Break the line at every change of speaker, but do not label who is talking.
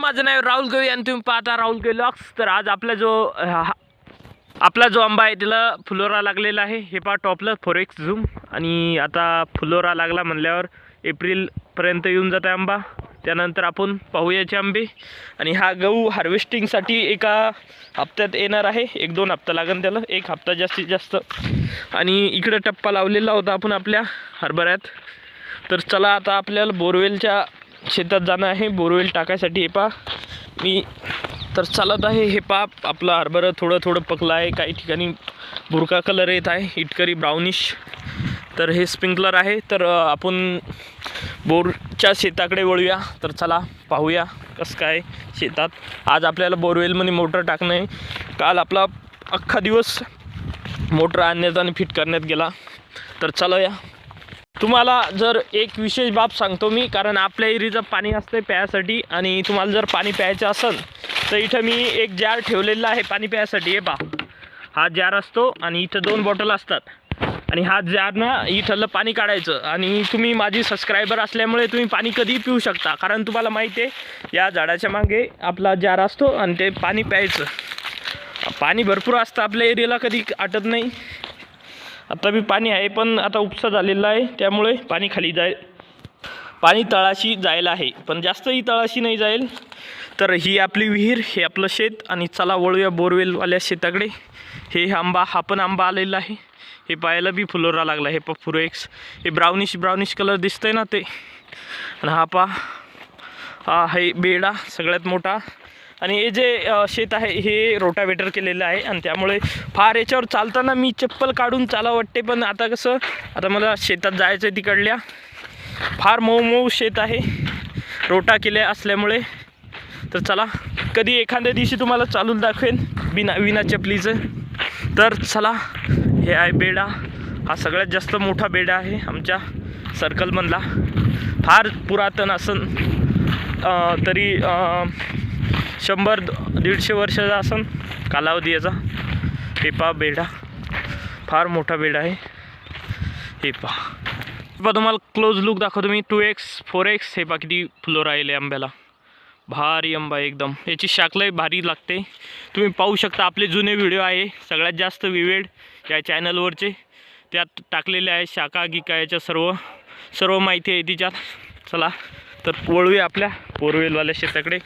माझं नाव राहुल गवी आणि तुम्ही पाहता राहुल गवी लॉक्स. तर आज आपला जो हा- आपला जो आंबा आहे त्याला फुलोरा लागलेला आहे. हे पहा टॉपला फोरेक्स झूम आणि आता फुलोरा लागला म्हणल्यावर एप्रिलपर्यंत येऊन जात आहे आंबा. त्यानंतर आपण पाहूयाचे आंबे. आणि हा गहू हार्वेस्टिंगसाठी एका हप्त्यात येणार आहे. एक दोन हप्ता लागेल त्याला. एक हप्ता जास्तीत जास्त. आणि इकडं टप्पा लावलेला होता आपण आपल्या हरभऱ्यात. तर चला आता आपल्याला बोरवेलच्या शेतात जाणं आहे बोरवेल टाकायसाठी. हे पा मी तर चालत आहे. हे पा आपलं हरभरं थोडं थोडं पकलं आहे. काही ठिकाणी बुरका कलर येत आहे. इटकरी ब्राउनिश तर हे स्प्रिंकलर आहे. तर आपण बोरच्या शेताकडे वळूया. तर चला पाहूया कसं काय शेतात. आज आपल्याला बोरवेलमध्ये मोटर टाकणं आहे. काल आपला अख्खा दिवस मोटर आणण्यात आणि फिट करण्यात गेला. तर चला या तुम्हाला जर एक विशेष बाब सांगतो मी कारण आपल्या एरीचं पाणी असतं प्यायसाठी आणि तुम्हाला जर पाणी प्यायचं असेल तर इथं मी एक जार ठेवलेला आहे पाणी प्यायसाठी. हे पा हा जार असतो आणि इथं दोन बॉटल असतात. आणि हा जारनं इथलं पाणी काढायचं. आणि तुम्ही माझी सबस्क्रायबर असल्यामुळे तुम्ही पाणी कधीही पिऊ शकता कारण तुम्हाला माहिती आहे या झाडाच्या मागे आपला जार असतो आणि ते पाणी प्यायचं. पाणी भरपूर असतं आपल्या एरियाला कधी आटत नाही. आता बी पाणी आहे पण आता उपसा झालेला आहे त्यामुळे पाणी खाली जाय पाणी तळाशी जायला आहे. पण जास्तही तळाशी नाही जाईल तर ही आपली विहीर हे आपलं शेत आणि चला वळूया बोरवेलवाल्या शेताकडे. हे आंबा हा पण आंबा आलेला आहे. हे पाहायला बी फुलोरा लागला हे प फुरेक्स हे ब्राउनिश ब्राउनिश कलर दिसतंय ना ते. आणि हा पा हा हे बेडा सगळ्यात मोठा. आणि हे जे शेत आहे हे रोटावेटर केलेलं आहे आणि त्यामुळे फार याच्यावर चालताना मी चप्पल काढून चाला वाटते पण आता कसं आता मला शेतात जायचं आहे तिकडल्या. फार मऊ मऊ शेत आहे रोटा केल्या असल्यामुळे. तर चला कधी एखाद्या दिवशी तुम्हाला चालून दाखवेन बिना विना चपलीचं. तर चला हे आहे बेडा. हा सगळ्यात जास्त मोठा बेडा आहे आमच्या सर्कलमधला फार पुरातन असन तरी आ, शंभर दीडशे वर्षाचा असन कालावधी याचा. हे पहा बेडा फार मोठा बेडा आहे. हे पहा हे पहा तुम्हाला क्लोज लुक दाखवतो मी. टू एक्स फोर एक्स हे पहा किती फुलं राहिले आंब्याला. भारी आंबा एकदम. याची शाखलंही भारी लागते. तुम्ही पाहू शकता आपले जुने व्हिडिओ आहे. सगळ्यात जास्त विवेड या चॅनलवरचे त्यात टाकलेले आहे शाखा गिका याच्या सर्व सर्व माहिती आहे तिच्यात. चला तर वळूया आपल्या बोरवेलवाल्या शेताकडे.